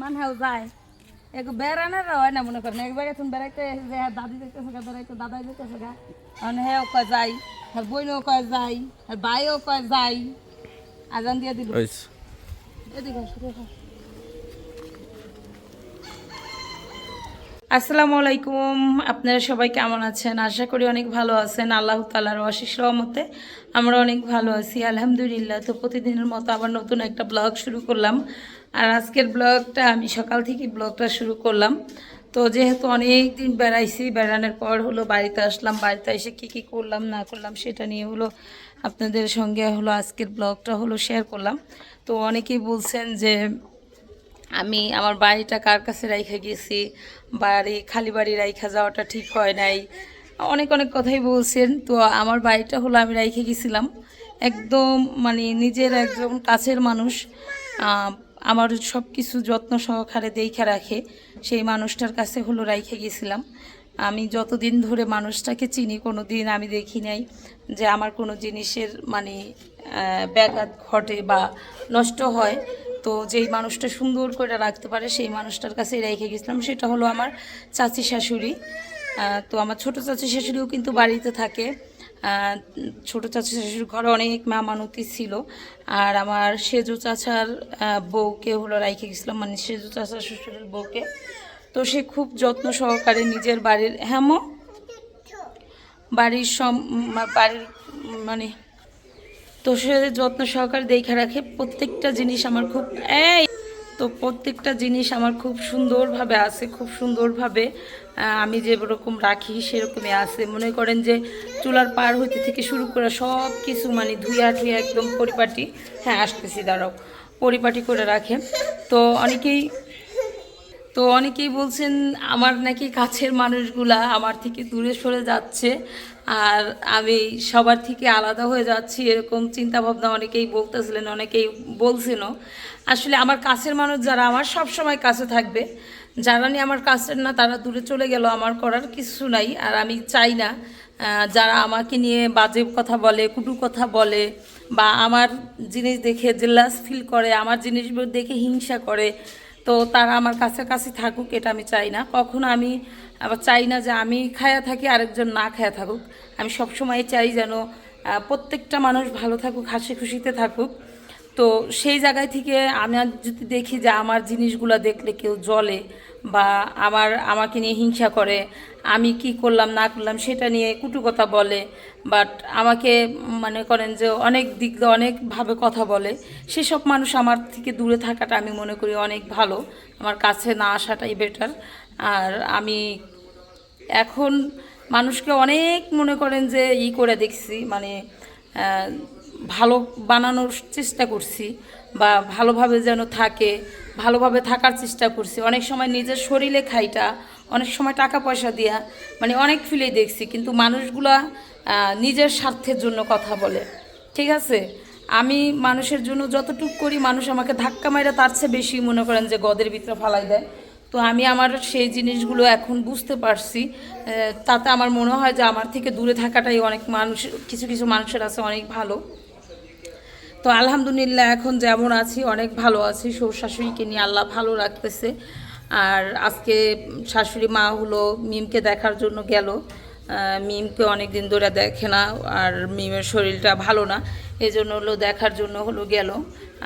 মানহাও যায়। এক বেড়ানোর হয় না মনে করেন একবার এখন বেড়াইতে যে দাদি গা বেড়াইতে দাদাই গা হ্যাঁ কয় যাই আর কয় যাই আর ভাইও কয় যাই আজান দিয়ে দিল। এদিকে আসো, এদিকে আসো। আসসালামু আলাইকুম আপনারা সবাই কেমন আছেন? আশা করি অনেক ভালো আছেন আল্লাহ তালার অশেষ রহমতে আমরা অনেক ভালো আছি আলহামদুলিল্লাহ। তো প্রতিদিনের মতো আবার নতুন একটা ব্লগ শুরু করলাম। আর আজকের ব্লগটা, আমি সকাল থেকে ব্লগটা শুরু করলাম। তো যেহেতু অনেক দিন বেড়াইছি, বেড়ানোর পর হলো বাড়িতে আসলাম, বাড়িতে এসে কী কী করলাম, না করলাম, সেটা নিয়ে হলো আপনাদের সঙ্গে হলো আজকের ব্লগটা হলো শেয়ার করলাম। তো অনেকেই বলছেন যে, আমি আমার বাড়িটা কার কাছে রাইখা গেছি? বাড়ি, খালি বাড়ি রাইখা যাওয়াটা ঠিক হয় নাই? অনেক অনেক কথাই বলছেন। তো আমার বাড়িটা হলো আমি রাইখে গেছিলাম। একদম মানে নিজের একদম কাছের মানুষ। আমার সব কিছু যত্ন সহকারে দেখে রাখে, সেই মানুষটার কাছে হলো রাইখে গেছিলাম। আমি যতদিন ধরে মানুষটাকে চিনি কোনো দিন আমি দেখি নাই যে আমার কোনো জিনিসের মানে ব্যাঘাত ঘটে বা নষ্ট হয়। তো যেই মানুষটা সুন্দর করে রাখতে পারে, সেই মানুষটার কাছে রেখে গেছিলাম। সেটা হলো আমার চাচি শাশুড়ি। তো আমার ছোট চাচি শাশুড়িও কিন্তু বাড়িতে থাকে। ছোট চাচি শাশুড়ির ঘরে অনেক মেহমানতি ছিল। আর আমার সেজু চাচার বউকে হলো রাইখে গেছিলাম মানে সেজু চাচার শ্বশুরের বউকে। তো সে খুব যত্ন সহকারে নিজের বাড়ির হ্যাঁ মো? বাড়ির সম বাড়ির মানে তো সে যত্ন সহকারে দেখে রাখে। প্রত্যেকটা জিনিস আমার খুব, এই তো প্রত্যেকটা জিনিস আমার খুব সুন্দরভাবে আছে, খুব সুন্দরভাবে আমি যেরকম রাখি সেরকমই আছে। মনে করেন যে চুলার পার হইতে থেকে শুরু করে সব কিছু মানে ধুইয়া টুইয়া একদম পরিপাটি হ্যাঁ আসতেছি, দাঁড়াও, পরিপাটি করে রাখে। তো অনেকেই তো অনেকেই বলছেন, আমার নাকি কাছের মানুষগুলা আমার থেকে দূরে সরে যাচ্ছে আর আমি সবার থেকে আলাদা হয়ে যাচ্ছি, এরকম চিন্তা ভাবনা অনেকেই বলতেছিলেন, অনেকেই বলছেনও। আসলে আমার কাছের মানুষ যারা, আমার সব সময় কাছে থাকবে। যারা নিয়ে আমার কাছের না, তারা দূরে চলে গেল, আমার করার কিছু নাই আর আমি চাই না যারা আমাকে নিয়ে বাজে কথা বলে, কুটু কথা বলে বা আমার জিনিস দেখে জেলাস ফিল করে, আমার জিনিসগুলো দেখে হিংসা করে তো তারা আমার কাছাকাছি থাকুক, এটা আমি চাই না। কখনো আমি আবার চাই না যে আমি খায়া থাকি, আরেকজন না খায়া থাকুক। আমি সবসময় চাই যেন প্রত্যেকটা মানুষ ভালো থাকুক, হাসি খুশিতে থাকুক। তো সেই জায়গায় থেকে আমি যদি দেখি যে আমার জিনিসগুলো দেখলে কেউ জলে বা আমার, আমাকে নিয়ে হিংসা করে, আমি কি করলাম, না করলাম, সেটা নিয়ে কুটু কথা বলে বাট আমাকে মনে করেন যে অনেক দিক অনেকভাবে কথা বলে, সেসব মানুষ আমার থেকে দূরে থাকাটা আমি মনে করি অনেক ভালো। আমার কাছে না আসাটাই বেটার আর আমি এখন মানুষকে অনেক মনে করেন যে ই করে দেখছি মানে ভালো বানানোর চেষ্টা করছি বা ভালোভাবে যেন থাকে, ভালোভাবে থাকার চেষ্টা করছি। অনেক সময় নিজের শরীরে খাইটা, অনেক সময় টাকা পয়সা দিয়া মানে অনেক ফিলেই দেখছি, কিন্তু মানুষগুলা নিজের স্বার্থের জন্য কথা বলে। ঠিক আছে? আমি মানুষের জন্য যতটুকু করি, মানুষ আমাকে ধাক্কা মাইরা তার চেয়ে বেশি মনে করেন যে গদের ভিতরে ফালাই দেয়। তো আমি আমার সেই জিনিসগুলো এখন বুঝতে পারছি তাতে আমার মনে হয় যে আমার থেকে দূরে থাকাটাই অনেক মানুষ, কিছু কিছু মানুষের আছে অনেক ভালো। তো আলহামদুলিল্লাহ এখন যেমন আছি, অনেক ভালো আছি। শ্বশুর শাশুড়িকে নিয়ে আল্লাহ ভালো রাখতেছে। আর আজকে শাশুড়ি মা হলো মিমকে দেখার জন্য গেল। মিমকে অনেক দিন ধরে দেখে না আর মিমের শরীরটা ভালো না। এই জন্য হলো দেখার জন্য হলো গেল।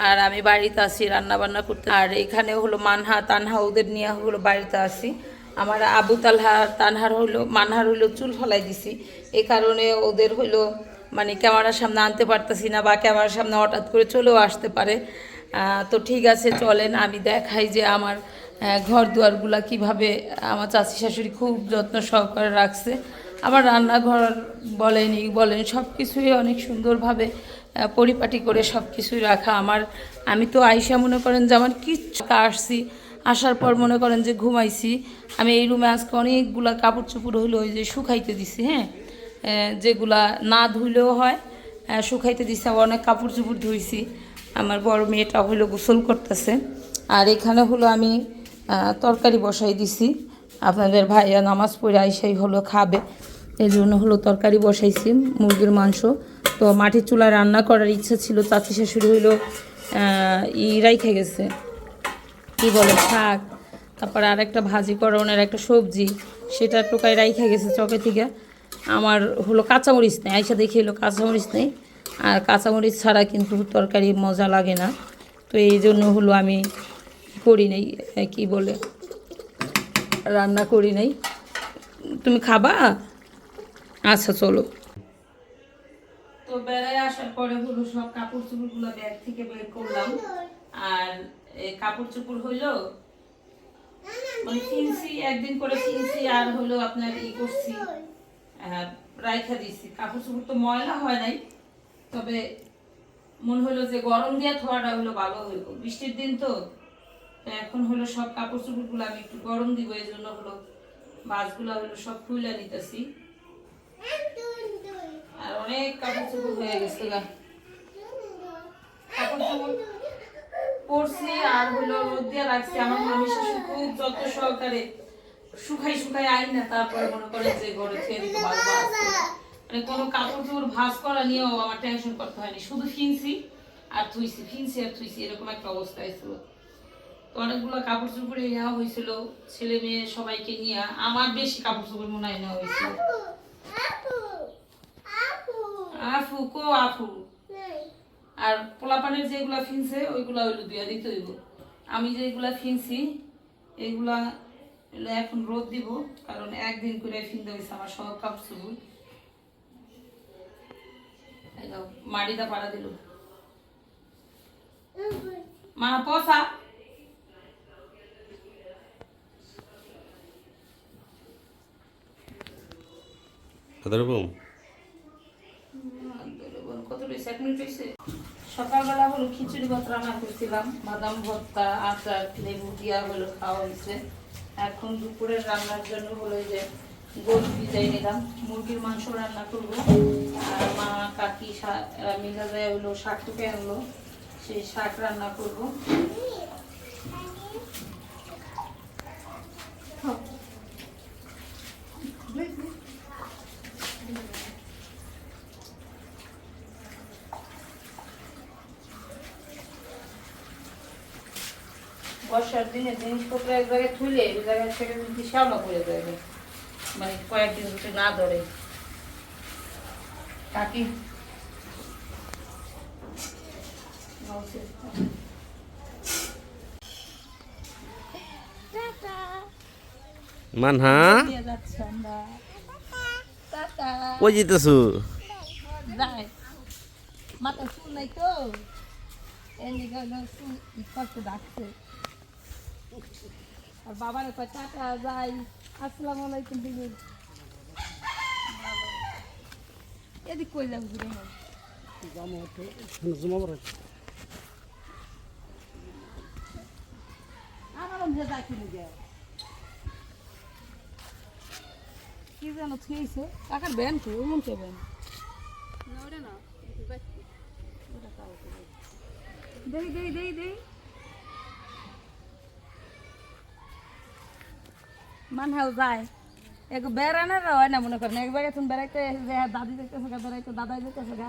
আর আমি বাড়িতে আসি রান্না বান্না করতে। আর এখানে হলো মানহা, তানহা ওদের নিয়ে হলো বাড়িতে আসি আমার আবু তালহা, তানহার হইল মানহার হইল চুল ফলাই দিছি। এই কারণে ওদের হইল মানে ক্যামেরার সামনে আনতে পারতেছি না বা ক্যামেরার সামনে হঠাৎ করে চলেও আসতে পারে। তো ঠিক আছে, চলেন, আমি দেখাই যে আমার ঘর দুয়ারগুলা কীভাবে আমার চাচি শাশুড়ি খুব যত্ন সহকারে রাখছে। আমার রান্নাঘর বলেন ই বলেন সব কিছুই অনেক সুন্দরভাবে পরিপাটি করে সব কিছুই রাখা আমার। আমি তো আইসা মনে করেন যে আমার কিচ্ছু আসছি, আসার পর মনে করেন যে ঘুমাইছি। আমি এই রুমে আজকে অনেকগুলা কাপড় চোপড় হইল, ওই যে শুকাইতে দিছি হ্যাঁ? যেগুলা না ধুইলেও হয়। শুকাইতে দিছি আবার অনেক কাপড় চোপড় ধুইছি। আমার বড় মেয়েটা হইল গোসল করতেছে। আর এখানে হলো আমি তরকারি বসাই দিছি। আপনাদের ভাইয়া নামাজ পড়ে আইসাই হলো খাবে। এই জন্য হলো তরকারি বসাইছি মুরগির মাংস। তো মাটির চুলায় রান্না করার ইচ্ছা ছিল চাচি শাশুড়ি হইল আহ, ই রাইখে গেছে। কি বলে শাক। তারপরে আর একটা ভাজি করণের একটা সবজি সেটা টোকায় রাইখা গেছে চকে থেকে। আমার হলো কাঁচামরিচ নেই, আইসা দেখি হলো কাঁচামরিচ নেই। আর কাঁচামরিচ ছাড়া কিন্তু তরকারি মজা লাগে না। তো এই জন্য হলো আমি করি নাই কি বলে, রান্না করি নাই। তুমি খাবা? আচ্ছা চলো। তো বেড়ায় আসার পরে হলো সব কাপড় ব্যাগ থেকে বের করলাম। আর কাপড় মানে ফিনসি একদিন করে ফিনসি আর হলো আপনার ই করছি। রাইখা দিছি কাপড় চোপড় তো ময়লা হয় নাই, তবে মনে হলো যে গরম দিয়ে ধোয়াটা হলো ভালো হইব। বৃষ্টির দিন তো এখন হলো সব কাপড় চোপড়গুলো আমি একটু গরম দিব, এই জন্য হলো বাসগুলো হলো সব খুলে নিতেছি। আর অনেক কাপড় চোপড় হয়ে গেছে গা। কাপড় চোপড় পরছি আর হলো রোদ দিয়ে রাখছি। আমার মামি খুব যত্ন সহকারে শুকাই শুকাই আই না, তারপরে মনে করে যে ঘরে ভালো মানে কোনো কাপড় চোপড় ভাজ করা নিয়েও আমার টেনশন করতে হয়নি, শুধু ফিনছি আর থুইছি ফিনছি আর থুইছি এরকম একটা অবস্থা ছিল তো অনেকগুলো কাপড় চোপড়ে নেওয়া হয়েছিল, ছেলে মেয়ে সবাইকে নিয়ে, আমার বেশি কাপড় চোপড় মনে হয় নেওয়া হয়েছিল। আফু, কো আফু। আর পোলাপানের যেগুলা ফিনছে ওইগুলা হইল দুয়া দিতে হইব। আমি যেগুলা ফিনছি এইগুলা এখন রোদ দিব কারণ একদিন করে ফিনতে হয়েছে আমার সব কাপড় মাড়িটা পাড়া দিল। মা পসা কত রয়েছে? এক মিনিট রয়েছে। সকালবেলা হলো খিচুড়ি ভাত রান্না করছিলাম বাদাম ভর্তা আচার লেবু দিয়া হলো খাওয়া হয়েছে। এখন দুপুরের রান্নার জন্য হলো যে গোল ভিজাই নিলাম। মুরগির মাংস রান্না করব। আর মা কাকি শাক মিলা যায় হলো শাক টুকে আনলো। সেই শাক রান্না করব। বর্ষার দিনে জিনিসপত্র এক জায়গায় থুলে ওই জায়গায় থেকে যদি শ্যাওলা পড়ে যাবে মানে কয়েকদিন যদি না ধরে। কাকি? মানহা? টাটা। ওই যেতেছু মাথা চুল নাই তো। এমনি গেল চুল করতে ডাকছে আর বাবার কয় টাটা যাই আসসালামু আলাইকুম দিদি এদিক কই যাব ঘুরে হয় আমার মধ্যে যাই কিনে যায় কি যেন থুয়েছে কাকার ব্যান তো ওমন কে ব্যান দেই দেই দেই দেই মান হাও যায়। এক বেড়ানোর হয় না মনে করেন এক জায়গায় তুমি বেড়াইতে যে হ্যাঁ দাদি দেখতেছে গা বেড়াইতে দাদাই দেখতেছে গা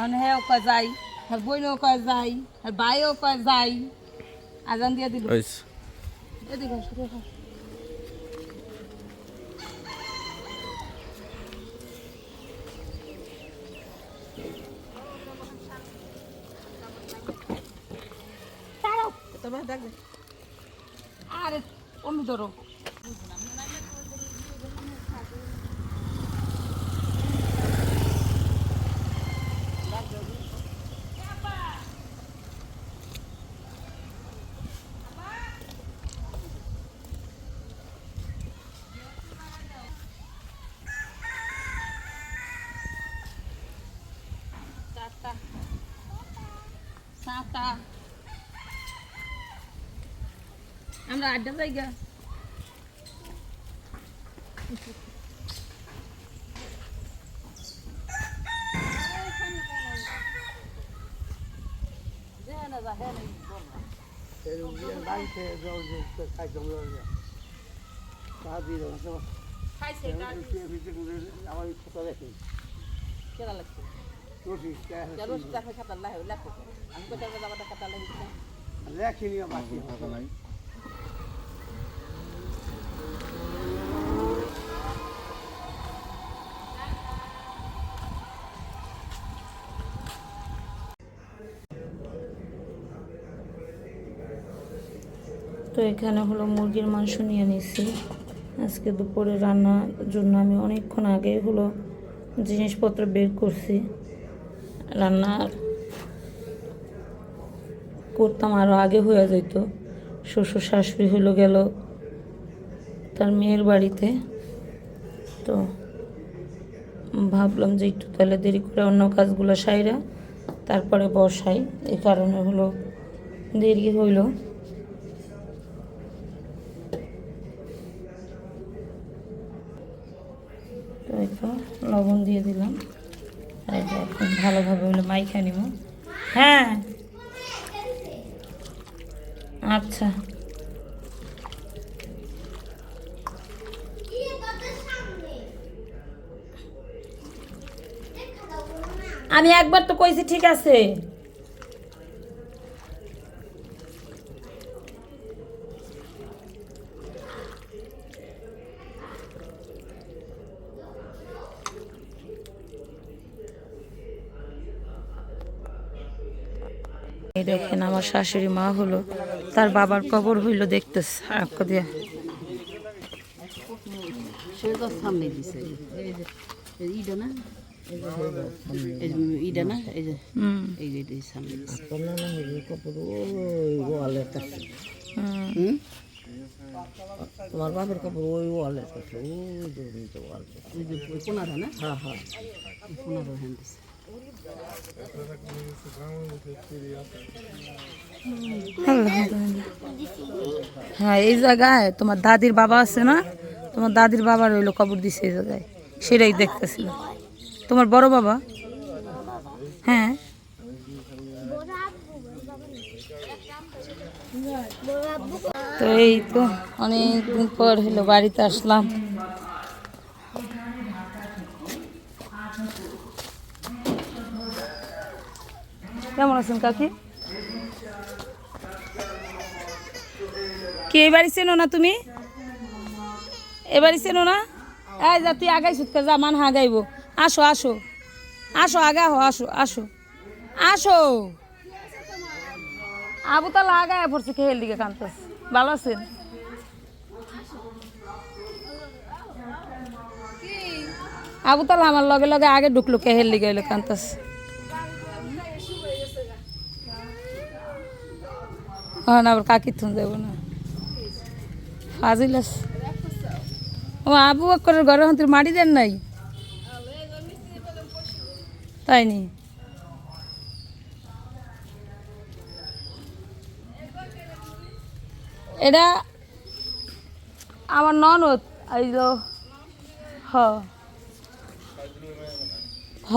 আর হ্যাঁ কয় যাই আর বইনও কয় যাই আর ভাইও কয় যাই। আজান দিয়ে দিল। এদিকে তোমার দেখবে। আরে অন্য ধরো। بعد دقيقة زينب هنا والله بعد زوجي حاجة مليونة صاحبي لو نسمع هاي سيدنا في ذكر أول خطواتي كده لك قالوا لك الله يقول لك أنا كنت أقول لك الله لكن يا بعدين তো এখানে হলো মুরগির মাংস নিয়ে নিছি। আজকে দুপুরে রান্নার জন্য আমি অনেকক্ষণ আগে হলো জিনিসপত্র বের করছি। রান্নার করতাম আরও আগে হয়ে যেত শ্বশুর শাশুড়ি হলো গেল তার মেয়ের বাড়িতে। তো ভাবলাম যে একটু তাহলে দেরি করে অন্য কাজগুলো সাইরা তারপরে বসাই। এই কারণে হলো দেরি হইল তো একটু লবণ দিয়ে দিলাম। এটা এখন ভালোভাবে হলো মাইখা নিব। হ্যাঁ। আচ্ছা। আমি একবার তো কইছি ঠিক আছে এই দেখেন আমার শাশুড়ি মা হলো তার বাবার কবর হইল দেখতেছে আঁক দিয়া। তোমার বাপের কাপড় ওই ওয়ালের কাছে ওই না? হ্যাঁ হ্যাঁ। হ্যাঁ এই জায়গায় তোমার দাদির বাবা আছে না? তোমার দাদির বাবা রইল, কবর দিছে এই জায়গায়। সেটাই দেখতেছিল। তোমার বড় বাবা? হ্যাঁ। তো এই তো অনেকদিন পর হলো বাড়িতে আসলাম। কেমন আছেন কাকি? কি এই চেনো না তুমি? এ বাড়ি চেনো না? এই যা তুই আগাই সুৎকার যা মান হাগাইব আসো আসো। আসো আগা হো আসো আসো। আসো। আবু তালা আগায় পড়ছে খেয়ের দিকে কান্তাস ভালো আছেন? আবু তালা আমার লগে লগে আগে ঢুকলো লিগে এলো কান্তাস হ্যাঁ না আবার কাকি থুন যাব না? ফাজিল ও আবু করে ঘরের হাতের মাটি দেন নাই? তাই নি? এটা আমার ননদ, আইল। হ। হ।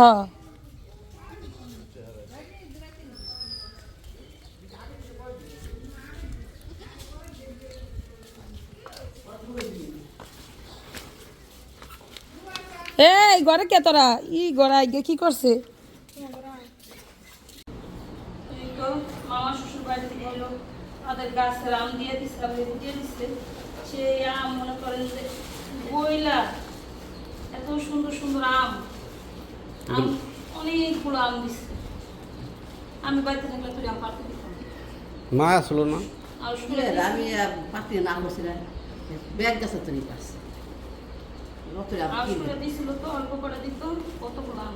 এই ঘরে কে তোরা? ই গড়াই গে কি করছে? মামা শ্বশুর বাড়ি থেকে তাদের গাছের আম দিয়ে দিচ্ছে আম দিয়ে দিচ্ছে সেই আম মনে করেন যে বইলা এত সুন্দর সুন্দর আম। আম অনেকগুলো আম দিচ্ছে আমি বাড়িতে থাকলে তুই আম পারতে দিতাম। মা আসলো না? আমি পাতি না করছি না ব্যাগ গেছে তো নি পারছে রতরে আর আমি শুনে দিছিল তো অল্প করে দিত কতগুলো আম?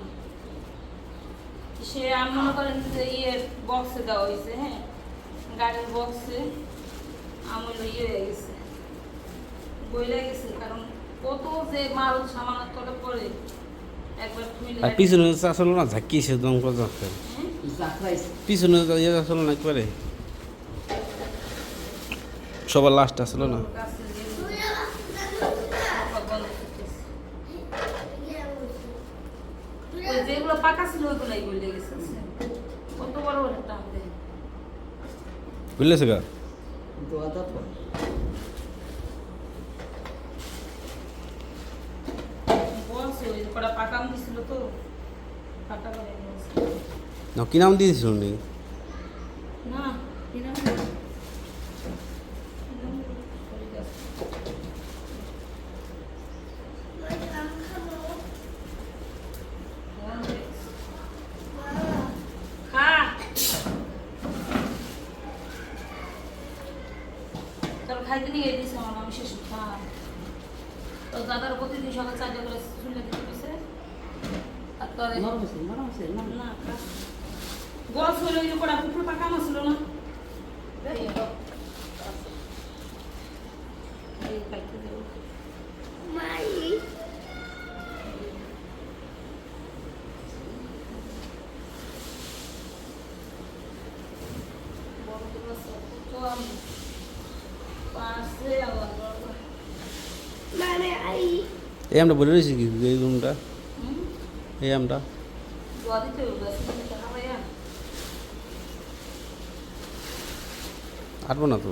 সে আম মনে করেন যে ইয়ের বক্সে দেওয়া হয়েছে হ্যাঁ? গাড়ির বক্সে আম হলো ইয়ে হয়ে গেছে বইলে গেছে কারণ কত যে মাল তলে পড়ে একবার আর পিছনে আসলো না ঝাঁকিয়েছে দম করে যাচ্ছে। পিছনে ইয়ে আসলো না একবারে। সবার লাস্ট আসলো না গাছে যে সব বন্ধ করতেছে। ওই যেগুলো পাকা ছিল ওইগুলাই গলে গেছে কত বড় একটা হবে দেখেন। বুঝলেছে গা? নাম দিয়েছিল তো এই আমটা বলে রয়েছে কি? এই রুমটা? এই আমটা আটবো না তো?